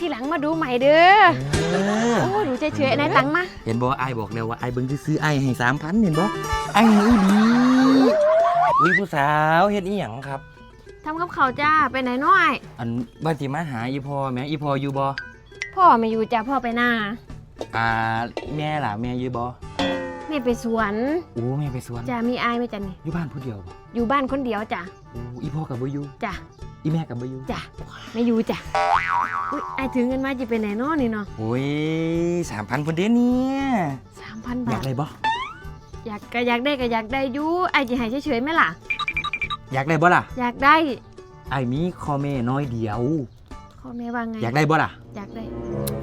ที่หลังมาดูใหม่เด้อเออโอ้ดูเฉยๆนายตังมาเห็นบ่ไอ้ายบอกแล้วว่าไอ้ายเบิ่งซื้อๆไอ้ายให้สามพันเห็นบ่ไอ้ายให้อีหลีอุ้ยผู้สาวเฮ็ดอีหยังครับทำกับเขาวจ้าไปไหนน้อยอันว่าสิมาหาอีพ่อแหม่อีพ่ออยู่บ่พ่อไม่อยู่จ้าพ่อไปหน้าอ่าแม่ล่ะแม่อยู่บ่แม่ไปสวนโอ้แม่ไปสวนจ้ามีอายไหมจ้ะนี่อยู่บ้านผู้เดียวบ่อยู่บ้านคนเดียวจ้ะโอ้อีพ่อกับบ่อยู่จ้ะอีแม่กับบ่อยู่จ้ะไม่อยู่จ้ะอุ้ยอายถือเงินมาจะไปไหนน้อนี่เนาะโอ้ย3,000พุ่นเด้เนี่ยสามพันอยาบากทได้บ่อยากก็อยากได้ก็อยากได้อยู่ไอายจะให้เฉยๆไหมล่ะ อยากได้บ่ล่ะอยากได้ไอ้ายมีคอแม่น้อยเดียวพ่อแม่ว่าไง อยากได้บ่ล่ะอยากได้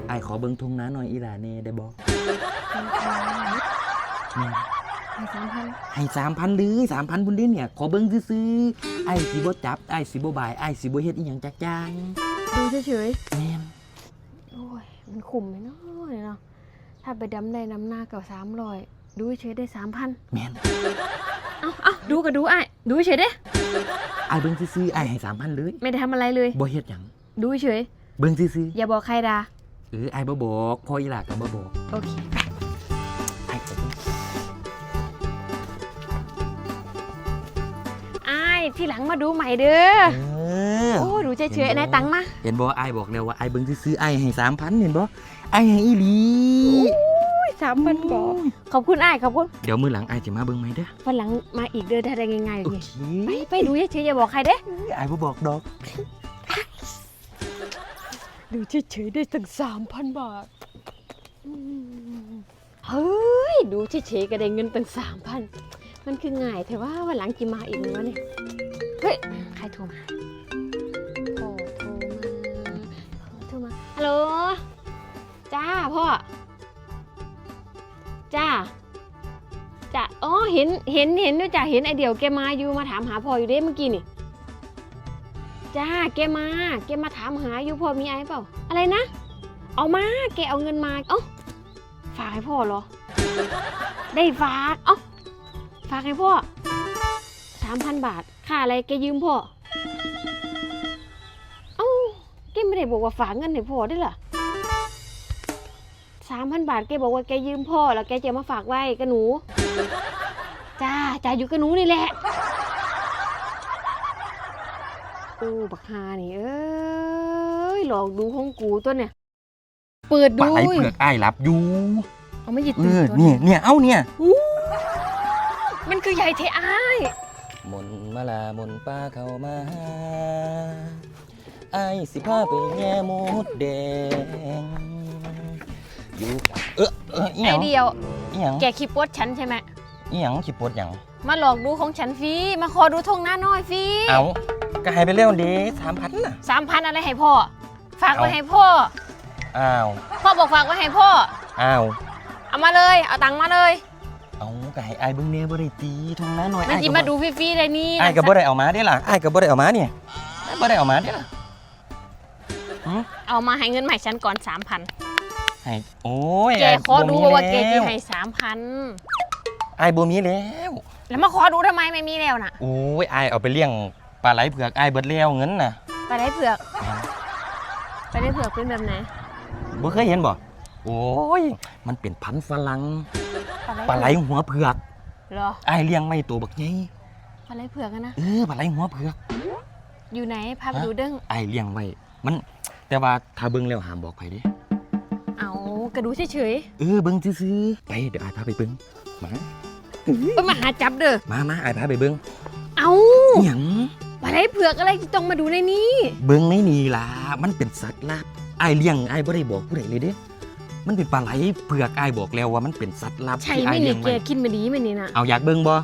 ไอ้ายขอเบิ่งทุ่งนาหน่อยอีหลาแน่ได้บ่แม่ให้ สามพันให้สามพันเลยสามพันบุญเด่นเนี่ยขอเบิ้งซื้อๆไอ้สิบ่จับไอ้สิบ่บายไอ้สิบ่เฮ็ดอีหยังจักจางดูเฉยแม่นๆโอ้ยมันคุ้มไหมเนาะเนี่ยเนาะถ้าไปดำได้ดำหน้าเก่าสามร้อยดูเฉยๆได้สามพันแม่นเอาเอาดูก็ดูไอ้ายดูเฉยๆเด้ไอ้เบิ้งซื้อๆไอ้ให้สามพันเลยไม่ได้ทำอะไรเลยบ่เฮ็ดหยังดูเฉยเบิ้งซื้ออย่าบอกใครดาๆเออไอ้บ่บอกพ่ออีหลาก็บ่บอกโอเคไปไอ้ ที่หลังมาดูใหม่เด้อ เออ โอ้ดูเฉยๆนายตังมา เห็นบ่ไอ้บอกแล้วว่าไอ้เบิ้งซื้อๆไอ้ให้สามพันเห็นบ่ไอ้ให้อีหลีสามพันบอกขอบคุณไอ้ายขอบคุณเดี๋ยวมื้อหลังไอ้สิมาเบิ่งใหม่เด้อวันหลังมาอีกเด้อถ้าได้ง่ายๆโอเลยเคไปไปดูเฉยๆอย่าบอกใครเด้ไอ้บ่บอกดอก ดูเฉยๆได้ตั้งสามพันบาทอืมเฮ้ยดูเฉยๆก็ได้เงินตั้งสามพัน มันคือง่ายแต่ว่าวันหลังกี่มาอีกไหมวะเนี่ย เฮ้ย ใครโทรมาพ่อโทรมาพ่อโทรมา ฮัลโหล จ้าพ่อ จ้า จ้า อ๋อ เห็น เห็น เห็นด้วยจ้าเห็นไอเดียวแกมาอยู่มาถามหาพ่ออยู่เด้เมื่อกี้นี่ จ้า แกมา แกมาถามหาอยู่พ่อมีไอเปล่า อะไรนะ เอามา แกเอาเงินมา เอ้า ฝากให้พ่อเหรอ ได้ฝาก เอ้าฝากให้พ่อสามพันบาท ค่าอะไรแกยืมพ่อ เอ้า แกไม่ได้บอกว่าฝากเงินให้พ่อได้วยเหรอสามพันบาทแกบอกว่าแกยืมพ่อ แล้วแกจะมาฝากไว้กับหนู จ้าจ้าอยู่กับหนูนี่แหละ โอ้บักฮานี่ เอ้ย หลอกดูของกูตัวเนี่ย เปิดปดูลาไหลเผือกไอ้หลับอยู่ เอาไม่หยิบเอตื่นอตัวเนี่ยเนี่ยเอ้าเนี่ย มันคือใหญ่เทอ้ายมนมาลามนป้าเข้ามาหาไอ้ายสิพาไปแง่มดแดงอยู่เออเอออีหไอยังเดียว อีหยังแกขี้ปวดฉันใช่ไหม อีหยังขีปวดหยัง มาหลอกดูของฉันฟรี มาขอดูทงหน้าน้อยฟรีเอาก็ให้ไปเร็วดีสามพันน่ะ สามพันอะไรให้พ่อ ฝากไว้เอา ให้พ่อ อ้าว พ่อบอกฝากไว้ให้พ่อ อ้าว เอามาเลย เอาตังค์มาเลย เอาก็ให้ไอ้ายเบิ่งแน่บ่ได้ตีทองน้าหน่อยมันจิมาดูฟรีๆเลยนี่ไอ้ายก็บ่ได้เอามาเด้ล่ะไอ้ายก็บ่ได้เอามาเนี่ยอ้ายบ่ได้เอามาเด้ล่ะเอามาให้เงินใหม่ฉันก่อนสามพันให้โอ้ยแกอ้ายขอดูบ่มีว่าแกจะแล้วให้สามพันไอ้ายบ่มีแล้วแล้วมาขอดูทำไมไม่มีแล้วน่ะ โอ้ยไอ้ายเอาไปเลี้ยงปลาไหลเผือกไอ้ายเบิดแล้วเงินน่ะไปได้เผือก ไปได้เผือกเป็นแบบไหนบ่เคยเห็นบ่โอ้ยมันเป็นพันธุ์ฝรั่ง ปลาไหลเผือกหัวเผือกเหรอไอ้ายเลี้ยงไม่ตัวบักใหญ่ปลาไหลเผือกอะนะ เออปลาไหลหัวเผือกอยู่ไหนพาไปฮะดูเด้งไอ้ายเลี้ยงไว้มัน แต่ว่าถ้าเบิ่งแล้วห้ามบอกใครเด้เอากระดูเฉยเออเบิ่งซื่อๆไปเดี๋ยวอ้ายพาไปเบิ่งมาๆเอ้ยมาหาจับเด้อมามาอ้ายพาไปเบิ่งเอาอิหยังปลาไหลเผือกอะไรที่ต้องมาดูในนี้ เบิ่งในนี่ล่ะมันเป็นสัตว์ลับไอ้ายเลี้ยงไอ้ายบ่ได้บอกผู้ใดเลยเด้ มันเป็นปลาไหลเผือกไอ้ายบอกแล้วว่ามันเป็นสัตว์ลับใช่ที่ไหมอ้ายเลี้นี่ยงแกไว้กินมาดีไหมนี่นะเอาอยากเบิ่งบ่อ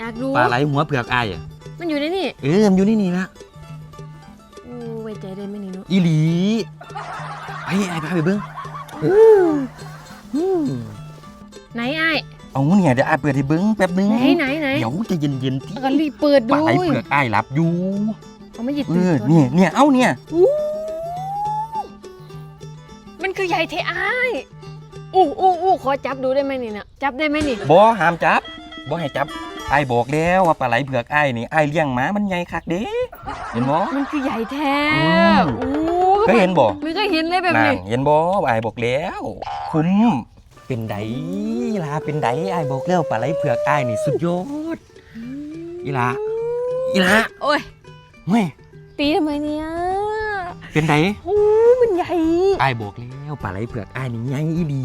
ยากดูปลาไหลหัวเผือกไอ้ายอะมันอยู่ในนี่เออมันอยู่ในนี่ละโอ้ไว้ใจได้ไหมนี่เนาะอีหลีไปไอ้พาไปเบิ้งอืมไหนไอ้ายเอาเนี่ยเดี๋ยวไอ้เปิดให้เบิ้งแป๊บนึงไหนไหนไหนเดี๋ยวจะเย็นเย็นๆที่เอาก็รีบเปิดปดูลาไหลเผือกไอ้ายหลับอยู่เอาไม่หยิบเอตื่นอตัวเนี่ยเนี่ยเอาเนี่ยมัน คือใหญ่เทอ้ายอู้อู้อู้ขอจับดูได้ไหมนี่นะจับได้ไหมนี่บ่ห้ามจับบ่ให้จับไอ้ายบอกแล้วว่าปลาไหลเผือกไอ้ายนี่ไอ้ายเลี้ยงหมามันใหญ่คักเด้เห็นบ่มันคือใหญ่แท้อืมอู้ไปก็เห็นบ่ ไม่เคยเห็นเลยแบบนั่นี้นเห็นบ่ไอ้ายบอกแล้วคุ้มเป็นไดลาเป็นไดไอ้ายบอกแล้วปลาไหลเผือกไอ้ายนี่สุดยอดอีลาอีลาโอ้ยเฮ้ยตีทำไมเนี่ยเป็นได โอ้ มันใหญ่ไอ้ายบอกแล้วปลาไหลเผือกไอ้ายนี่ใหญ่อีดี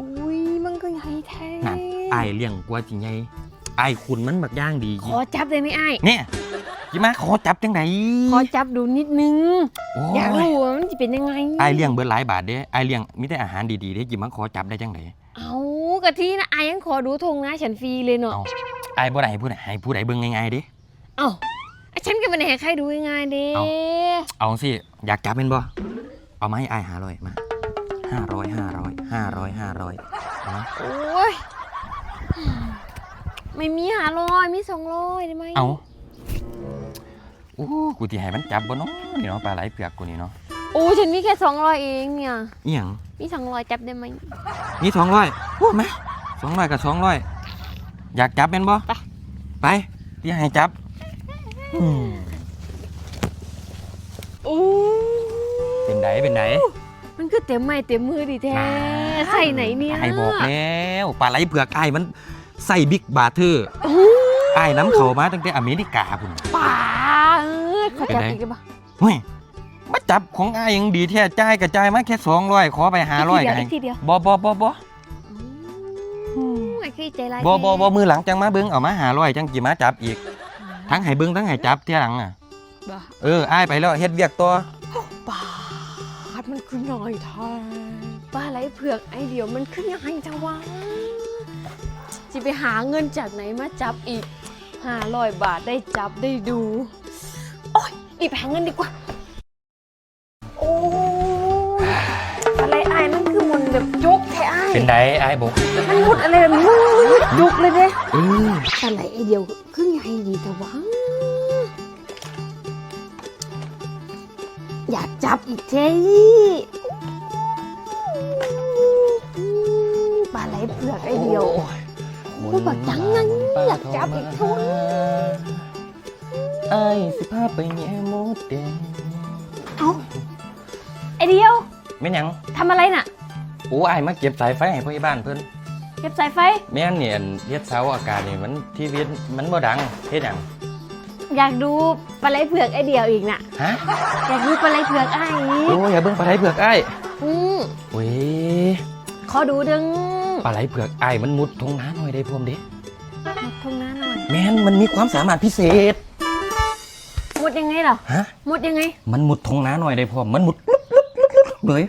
อุ้ยมันก็ใหญ่แท้นั่นไอ้ายเลี้ยงกว่าจริงไงไอ้ายคุณมันบักย่างดีขอจับได้ไหมไอ้ายเนี่ยจิมาขอจับจังไหนขอจับดูนิดนึง โอ้อยากยรู้ว่ามันจะเป็นยังไงไอ้ายเลี้ยงเบิดหลายบาทเด้ไอ้ายเลี้ยงมีแต่อาหารดีๆเด้จิมาขอจับได้จังไหนเอากะที่นะไอ้ายยังขอดูธงนะฉันฟรีเลยเนาะเอาไอ้ายบ่ได้ให้ผู้ใดให้ผู้ใดเบิ่งง่ายๆเด้ เอ้าไอ้ ฉันก็ไม่ได้ให้ใครดูง่ายๆเด้เอา เอาสิ อยากจับเป็นบ่ เอามาให้ไอ้ายหาร้อยมาห้าร้อยห้าร้อยห้าร้อยห้าร้อยเอามาโอ้ยไม่มีหาร้อยมีสองร้อยได้ไหมเอาโอ้กูที่ให้มันจับบ่เนาะนี่เนาะปลาไหลเผือกกูนี่เนาะโอ้ฉันมีแค่สองร้อยเองเนี่ยอีหยังมีสองร้อยจับได้ไหม นี่สองร้อยพูดไหมสองร้อยกับสองร้อยอยากจับเป็นบ่ ไป ไปที่ให้จับอืม โอ้เป็นไดเป็นไดมันก็เต็มไม้เต็มมือดีแท้ใส่ไหนเนี่ยไอ้บอกแล้วปลาไหลเผือกไอ้ายมันใส่บิ๊กบาร์เทอร์โอ้ไอ้ายน้ำเขามาตั้งแต่อเมริกาพุ่นป่าเออขอจับเป็นไงอีกได้ปะเฮ้ยมาจับของไอ้ายยังดีแท้จ่ายกระจายมาแค่สองร้อยขอไปห้าร้อยอีกักนทีเดียวอีกทีเดียวบอบอบอบออืมไอ้ขี้ใจร้ายบอบอบอมือหลังจังมาเบิ้งเอามาหาร้อยจังกี่มาจับอีก ทั้งให้เบิ้งทั้งให้จับเที่ยหลังอะบ่เอออ้ายไปแล้วเฮ็ดเวียกตัวป่าดมันคือหน่อยทายปลาไหลเผือกไอเดียวมันคือยังไงจะวะจะไปหาเงินจากไหนมาจับอีกห้าร้อยบาทได้จับได้ดู โอ้ยอีกไปหาเงินดีกว่า เป็นไดอ้ายบอกมันมุดอะไรแบบนี้จุกเลยเด้เออปลาไหลไอเดียวคือไงดีแต่ว่าอยากจับอีกเท่ปลาไหลเผือกไอเดียว พูดแบบจังงั้นอยากจับอีกทุน ไอ้ายสิพาไปแง่มดแดงเอาไอเดียวแม่นหยังทำอะไรน่ะ โอ้อ้ายมาเก็บสายไฟให้พ่อบ้านเพิ่นเก็บสายไฟ แม่นเนี่ยเฮ็ดเสาอากาศนี่มันทีวีมันบ่ดังเฮ็ดหยังอยากดูปลาไหลเผือกไอเดียวอีกน่ะ ฮะอยากดูปลาไหลเผือกไอ้อีกโอ้อย่าเบิ่งปลาไหลเผือกอ้ายอืมโอ้ยขอดูดึงปลาไหลเผือกอ้ายมันมุดทงน้าหน่อยได้พร้อมเด้หมดทุ่งน้าหน่อยแม่นมันมีความสามารถพิเศษหมดยังไงเหรอฮะหมดยังไง มันมุดทงน้าหน่อยได้พร้อมมันมุดลุกลุกลุกลุกเลย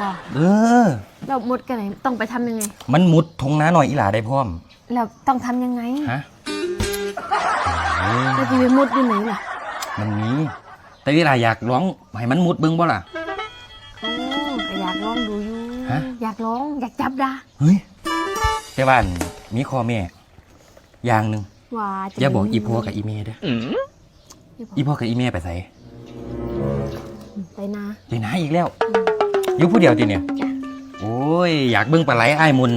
บอกเออเราหมดกันไหนต้องไปทำยังไง มันมุดทงน้าหน่อยอีหลาได้พร้อมเราต้องทำยังไงฮะเอ้ยเราจะไปมุดอยู่ไหนล่ะมันมีแต่อีหลาอยากร้องให้มันมุดเบิ่งบ่ล่ะ โอ้ก็อยากลองดูอยู่ฮะ อยากลองอยากจับดาเฮ้ยแต่ว่าอันมีข้อแม่อย่างหนึ่งว่าจะอย่าบอกอีพ่อกับอีเมเด้ออย่าบอกอีพ่อกับอีเมไปใส่ไปนะยายนาอีกแล้ว อ ยู่ผู้เดียวติเนี่ยจ้ะ โอ้ย อยากเบิ่งปลาไหลไอ้ายมุน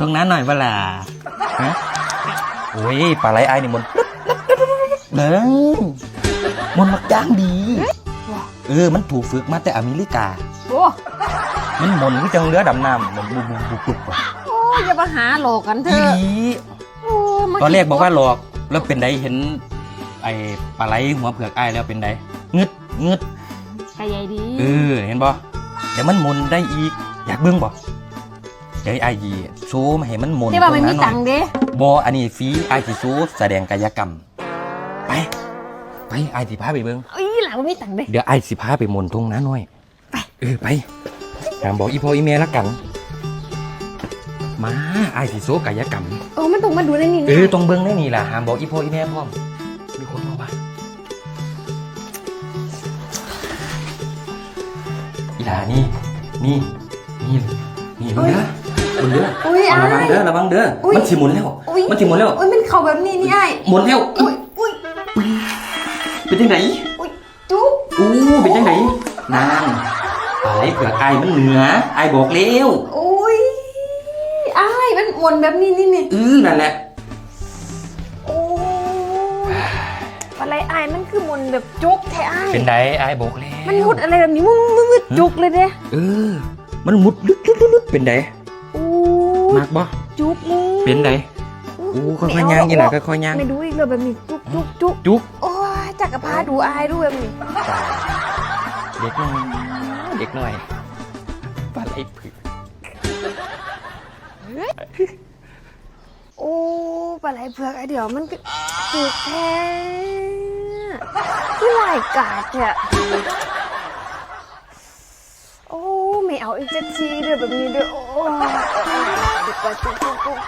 ตรงนั้นหน่อยเวลาฮะโอ้ยปลาไหลไอ้ายนี่มุนเด้งมุนมักย่างดีว่าเออ มันถูกฝึกมาแต่อเมริกา โอ้มันหมุนคือจังเรือดำน้ำมันบุบบุบบุบบุบว่ะโอ้อย่ามาหาหลอกกันเถอีอะหลีโอ้มาตอนแรกบอกว่าหลอกแล้วเป็นไดเห็น ไอ้ปลาไหลหัวเผือกไอ้ายแล้วเป็นไดงึดงึดกระใหญ่ดี เออ เห็นบ่เดี๋ยวมันหมุนได้อีก อยากเบิ่งบ่เดี๋ยวไอ้ายยีโชว์มาให้มันหมุนที่ว่ามันมีตรงนั้นหน่ตัอยงค์เด้บออันนี้ฟรีไอ้ายสิโชว์แสดงกายกรรม ไป ไปไอ้ายสิพาไปเบิ่งเอ้ยหลังมันมีตังค์เด้เดี๋ยวไอ้ายสิพาไปหมุนตรงนั้นหน่อย ไป เออไปถามบอกอีพ่ออีแม่ละกัน มาไอ้ายสิโชว์กายกรรม เออมันต้องมาดูในนี่เอนะอตรงเบิ้งได้นี่ล่ะห้ามบอกอีพ่ออีแม่พร้อมมี อีหลานี่ นี่ นี่ นี่เบิ่งเด้อเบิ่งเด้ออุ้ยระอ้าวังยเด้อระวังเด้ออุ๊ยมันสิหมุนแล้วอุ้ยมันสิหมุนแล้วอุ้ยมันเข่าแบบนี้นี่ไอ้ายหมุนแล้วอุ้ยอุ้ยเป็นจังไหนอุ้ยจุ๊บอู้เป็นจังไหนนางอะไรเผือกไอายมันเหนือไอายบอกแล้วอุ้ยอ้ายมันหมุนแบบนี้นี่นี่เออนั่นแหละ อ้ยปลาอะไรไอ้ายมันคือมนต์แบบจุกแท้ไอ้ายเป็นไดไอ้ายบอกแล้วมันมุดอะไรแบบนี้มุดมุดมุดจุกเลยเด้เออ มันมุดลึกลึกลึกลึกเป็นไดอู้มากบ่จุกเลยเป็นไดอู้ค่อยๆย่างยี่หล่ะค่อยๆย่างไม่ดูอีกเลยแบบนี้จุกจุกจุกจุกโอ้ยจักรพาดูอายดูแบบนี้เด็กน้อยเด็กน้อยปลาไหลผึกโอ้ปลาไหลเผือกไอเดี๋ยวมันก็จุกแท้ ที่ลายกาดเนี่ยโอ้ ไม่เอาอีกจะทีเด้อแบบนี้เด้อโอ้ย